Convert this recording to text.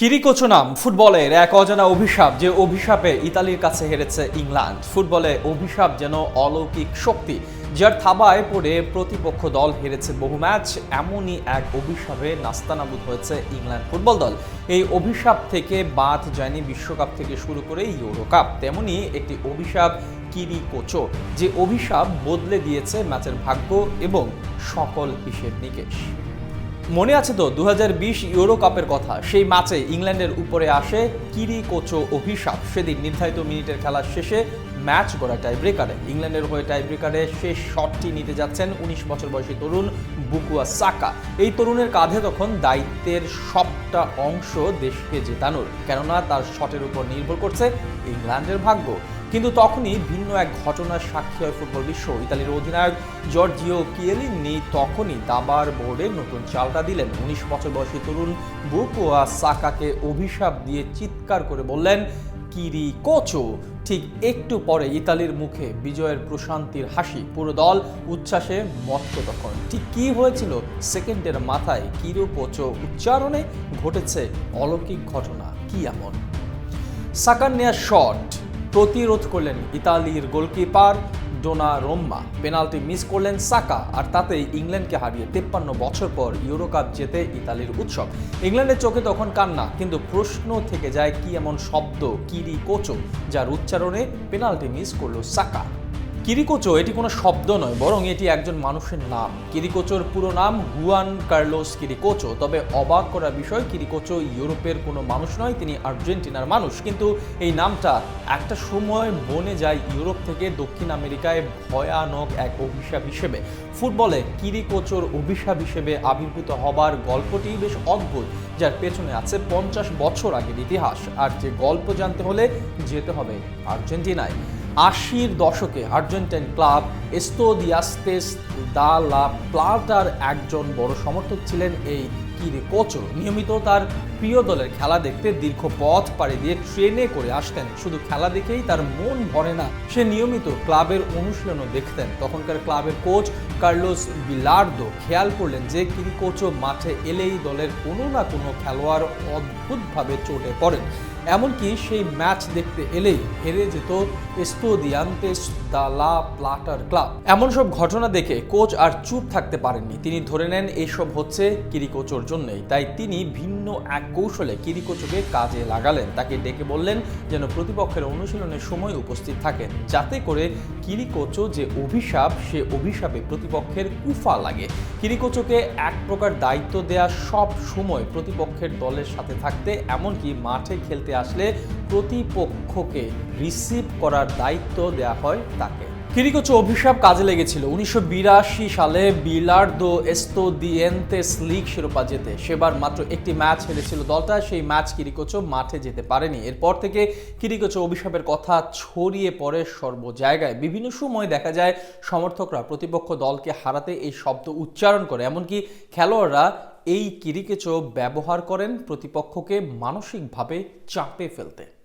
কিরিকোচো নাম ফুটবলের এক অজানা অভিশাপ যে অভিশাপে ইতালির কাছে হেরেছে ইংল্যান্ড। ফুটবলে অভিশাপ যেন অলৌকিক শক্তি, যার থাবায় পড়ে প্রতিপক্ষ দল হেরেছে বহু ম্যাচ, এমনই এক অভিশাপে নাস্তানাবুদ হয়েছে ইংল্যান্ড ফুটবল দল। এই অভিশাপ থেকে বাদ যায়নি বিশ্বকাপ থেকে শুরু করে ইউরো কাপ তেমনি একটি অভিশাপ, কিরিকোচো, যে অভিশাপ বদলে দিয়েছে ম্যাচের ভাগ্য এবং সকল হিসেব নিকেশ। মনে আছে তো দু হাজার বিশ ইউরো কাপের কথা। সেই ম্যাচে ইংল্যান্ডের উপরে আসে কিরি কোচো অভিশাপ। সেদিন নির্ধারিত মিনিটের খেলা শেষে ম্যাচ গড়া টাইব্রেকারে। ইংল্যান্ডের হয়ে টাইব্রেকারে শেষ শটটি নিতে যাচ্ছেন উনিশ বছর বয়সী তরুণ বুকুয়া সাকা। এই তরুণের কাঁধে তখন দায়িত্বের সবটা অংশ দেশকে জেতানোর, কেননা তার শটের উপর নির্ভর করছে ইংল্যান্ডের ভাগ্য। কিন্তু তখনই ভিন্ন এক ঘটনার সাক্ষী হয় ফুটবল বিশ্ব। ইতালির অধিনায়ক জর্জিও কিয়েলিনি তখনই দাবার বোর্ডে নতুন চালটা দিলেন। উনিশ বছর বয়সী তরুণ বুকুয়া সাকাকে অভিশাপ দিয়ে চিৎকার করে বললেন কিরি কোচো ঠিক একটু পরে ইতালির মুখে বিজয়ের প্রশান্তির হাসি। পুরো দল উচ্ছ্বাসে মত্ত তখন ঠিক কি হয়েছিল? সেকেন্ডের মাথায় কিরো কোচো উচ্চারণে ঘটেছে অলৌকিক ঘটনা। কি এমন? সাকার নেয়া শট। প্রতিরোধ করলেন ইতালির goalkeeper Donnarumma penalty miss করলেন সাকা, আর তাতেই ইংল্যান্ডকে হারিয়ে তেপ্পান্ন বছর পর ইউরো কাপ জেতে ইতালির উৎসব। ইংল্যান্ডের চোখে তখন কান্না, কিন্তু প্রশ্ন থেকে যায় কি এমন শব্দ, কিরি কোচো, যার উচ্চারণে পেনাল্টি মিস করল সাকা। কিরিকোচো, এটি কোনো শব্দ নয়, বরং এটি একজন মানুষের নাম। কিরিকোচোর পুরো নাম হুয়ান কার্লোস কিরিকোচো, তবে অবাক করা বিষয়, কিরিকোচো ইউরোপের কোনো মানুষ নয়, তিনি আর্জেন্টিনার মানুষ। কিন্তু এই নামটা একটা সময় বনে যায় ইউরোপ থেকে দক্ষিণ আমেরিকায় ভয়ানক এক অভিশাপ হিসেবে। ফুটবলে কিরিকোচোর অভিশাপ হিসেবে আবির্ভূত হবার গল্পটি বেশ অদ্ভুত, যার পেছনে আছে পঞ্চাশ বছর আগের ইতিহাস। আর যে গল্প জানতে হলে যেতে হবে আর্জেন্টিনায়। আশির দশকে আর্জেন্টাইন ক্লাব এস্তোদিয়াস্তেস দা লা প্লাটার একজন বড় সমর্থক ছিলেন। এই কিরে কোচো নিয়মিত তার প্রিয় দলের খেলা দেখতে দীর্ঘ পথ পাড়ি দিয়ে ট্রেনে করে আসতেন। শুধু খেলা দেখেই তার মন ভরে না, সে নিয়মিত ক্লাবের অনুশীলনও দেখতেন। তখনকার ক্লাবের কোচ কার্লোস বিলার্দো খেয়াল করলেন যে কিরি কোচো মাঠে এলেই দলের কোনো না কোনো খেলোয়াড় অদ্ভুতভাবে চোটে পড়েন। এমনকি সেই ম্যাচ দেখতে এলেই হেরে যেত এস্তোদিয়ান্তেস দা লা প্লাটার ক্লাব। এমন সব ঘটনা দেখে কোচ আর চুপ থাকতে পারেননি। তিনি ধরে নেন এইসব হচ্ছে কিরিকোচোর জন্যই। তাই তিনি ভিন্ন এক কৌশলে কিরিকোচকে কাজে লাগালেন। তাকে ডেকে বললেন যেন প্রতিপক্ষের অনুশীলনের সময় উপস্থিত থাকেন, যাতে করে কিরিকোচো যে অভিশাপ, সে অভিশাপে প্রতিপক্ষের কুফা লাগে। কিরিকোচোকে এক প্রকার দায়িত্ব দেয়া সব সময় প্রতিপক্ষের দলের সাথে থাকতে, এমনকি মাঠে খেলতে আসলে প্রতিপক্ষকে রিসিভ করার দায়িত্ব দেয়া হয় তাকে। কিরিকোচো অভিশাপ কাজে লেগেছিল। উনিশশো বিরাশি সালে বিলার্দো এস্তোদিয়েন্তেস লিগ শিরোপা জেতে। সেবার মাত্র একটি ম্যাচ হেরেছিল দলটা। সেই ম্যাচ কিরিকোচো মাঠে যেতে পারেনি। এরপর থেকে কিরিকোচো অভিশাপের কথা ছড়িয়ে পড়ে সর্ব জায়গায়। বিভিন্ন সময় দেখা যায়, সমর্থকরা প্রতিপক্ষ দলকে হারাতে এই শব্দ উচ্চারণ করে। এমনকি খেলোয়াড়রা এই কিরিকেচো ব্যবহার করেন প্রতিপক্ষকে মানসিকভাবে চাপে ফেলতে।